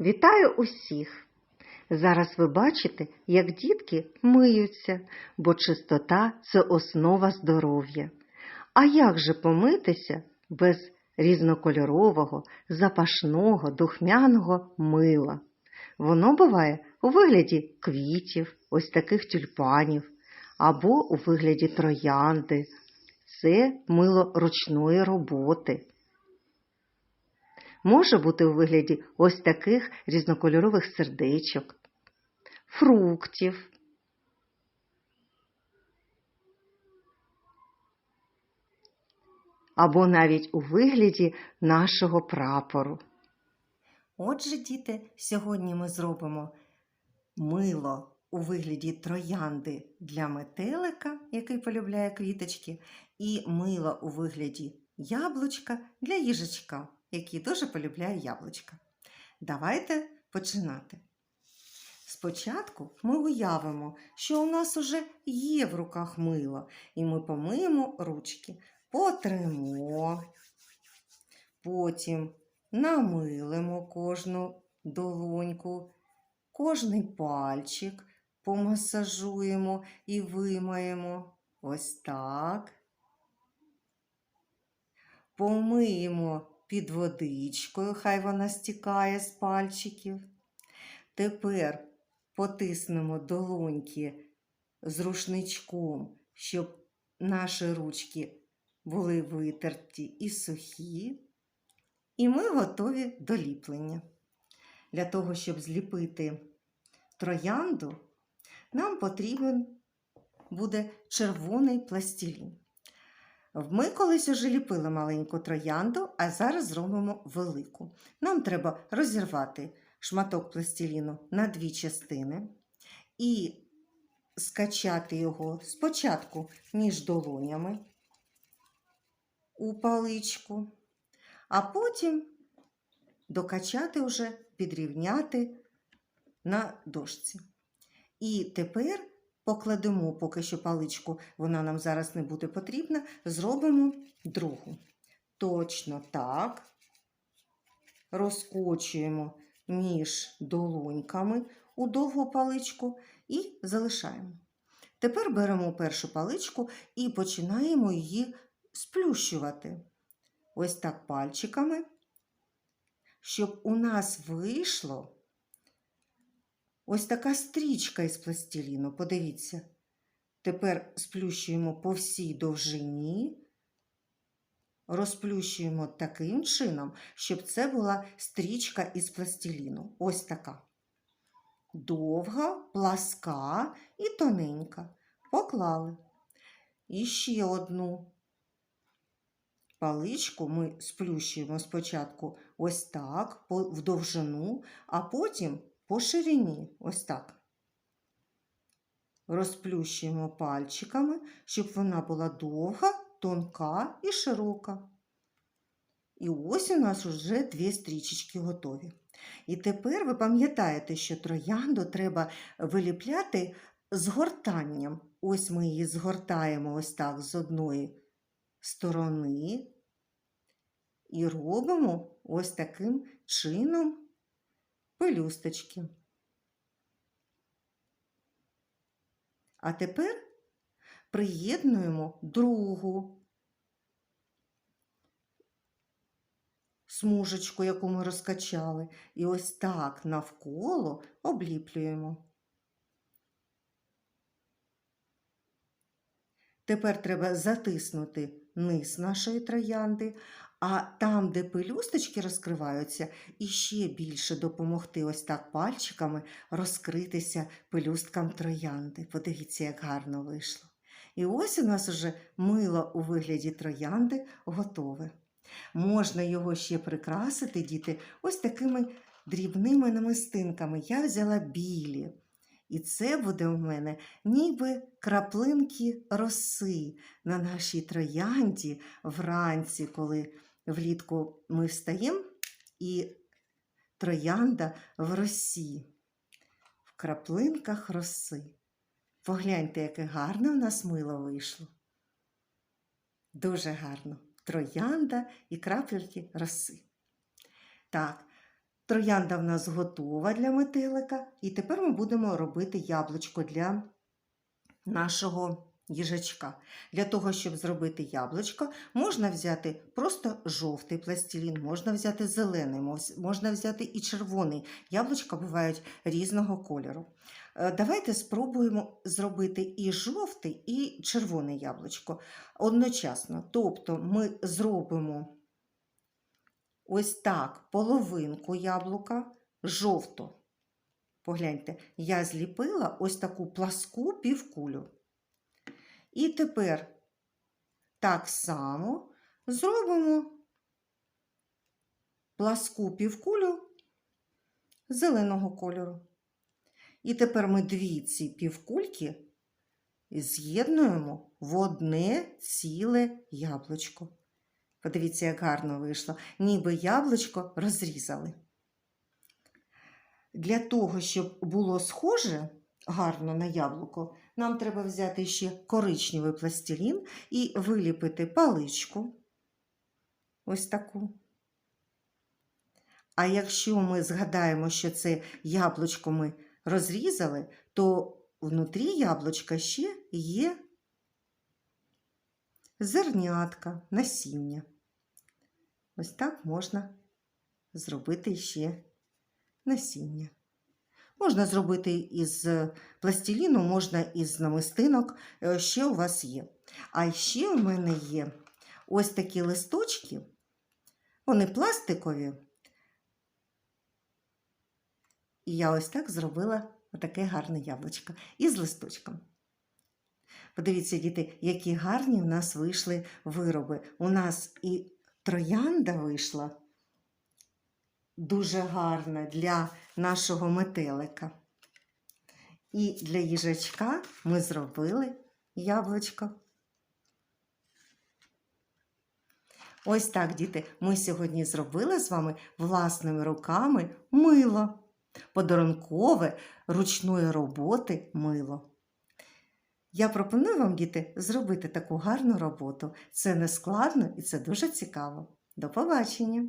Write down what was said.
Вітаю усіх! Зараз ви бачите, як дітки миються, бо чистота це основа здоров'я. А як же помитися без різнокольорового, запашного, духмяного мила? Воно буває у вигляді квітів, ось таких тюльпанів, або у вигляді троянди. Це мило ручної роботи може бути у вигляді ось таких різнокольорових сердечок, фруктів. Або навіть у вигляді нашого прапору. Отже, діти, сьогодні ми зробимо мило у вигляді троянди для метелика, який полюбляє квіточки, і мило у вигляді яблучка для їжачка який дуже полюбляє яблучка. Давайте починати. Спочатку ми уявимо, що у нас уже є в руках мило, і ми помиємо ручки, потримо, потім намилимо кожну долоньку, кожний пальчик помасажуємо і вимаємо. Ось так. Помиємо під водичкою, хай вона стікає з пальчиків. Тепер потиснемо долоньки з рушничком, щоб наші ручки були витерті і сухі. І ми готові до ліплення. Для того, щоб зліпити троянду, нам потрібен буде червоний пластилін. Ми колись уже ліпили маленьку троянду, а зараз зробимо велику. Нам треба розірвати шматок пластиліну на дві частини і скачати його спочатку між долонями у паличку, а потім докачати вже, підрівняти на дошці. І тепер покладемо поки що паличку, вона нам зараз не буде потрібна, зробимо другу. Точно так. Розкочуємо між долоньками у довгу паличку і залишаємо. Тепер беремо першу паличку і починаємо її сплющувати. Ось так пальчиками, щоб у нас вийшло Ось така стрічка із пластиліну, подивіться. Тепер сплющуємо по всій довжині, розплющуємо таким чином, щоб це була стрічка із пластиліну. Ось така. Довга, пласка і тоненька. Поклали. І ще одну паличку ми сплющуємо спочатку ось так, в довжину, а потім по ширині, ось так. Розплющуємо пальчиками, щоб вона була довга, тонка і широка. І ось у нас вже дві стрічечки готові. І тепер ви пам'ятаєте, що троянду треба виліпляти згортанням. Ось ми її згортаємо ось так з одної сторони і робимо ось таким чином пелюсточки. А тепер приєднуємо другу смужечку, яку ми розкачали, і ось так навколо обліплюємо. Тепер треба затиснути низ нашої троянди, а там, де пелюсточки розкриваються, іще більше допомогти ось так пальчиками розкритися пелюсткам троянди. Подивіться, як гарно вийшло. І ось у нас уже мило у вигляді троянди готове. Можна його ще прикрасити, діти, ось такими дрібними намистинками. Я взяла білі. І це буде у мене ніби краплинки роси на нашій троянді вранці, коли влітку ми встаємо і троянда в росі, в краплинках роси. Погляньте, яке гарне у нас мило вийшло. Дуже гарно. Троянда і крапельки роси. Так, Троянда в нас готова для метелика, і тепер ми будемо робити яблучко для нашого їжачка. Для того, щоб зробити яблучко, можна взяти просто жовтий пластилін, можна взяти зелений, можна взяти і червоний. Яблучка бувають різного кольору. Е, Давайте спробуємо зробити і жовтий, і червоне яблучко одночасно. Тобто ми зробимо ось так половинку яблука жовто. Погляньте, я зліпила ось таку пласку півкулю. І тепер так само зробимо пласку півкулю зеленого кольору. І тепер ми дві ці півкульки з'єднуємо в одне ціле яблучко. Подивіться, як гарно вийшло. Ніби яблучко розрізали. Для того, щоб було схоже гарно на яблуко, нам треба взяти ще коричневий пластилін і виліпити паличку. Ось таку. А якщо ми згадаємо, що це яблучко ми розрізали, то внутрі яблучка ще є зернятка, насіння. Ось так можна зробити ще насіння. Можна зробити із пластиліну, можна із намистинок, е, ще у вас є. А ще у мене є ось такі листочки, вони пластикові. І я ось так зробила отаке гарне яблучко із листочком. Подивіться, діти, які гарні в нас вийшли вироби. У нас і троянда вийшла дуже гарна для нашого метелика. І для їжачка ми зробили яблучко. Ось так, діти, ми сьогодні зробили з вами власними руками мило, подарункове ручної роботи мило. Я пропоную вам, діти, зробити таку гарну роботу. Це не складно і це дуже цікаво. До побачення!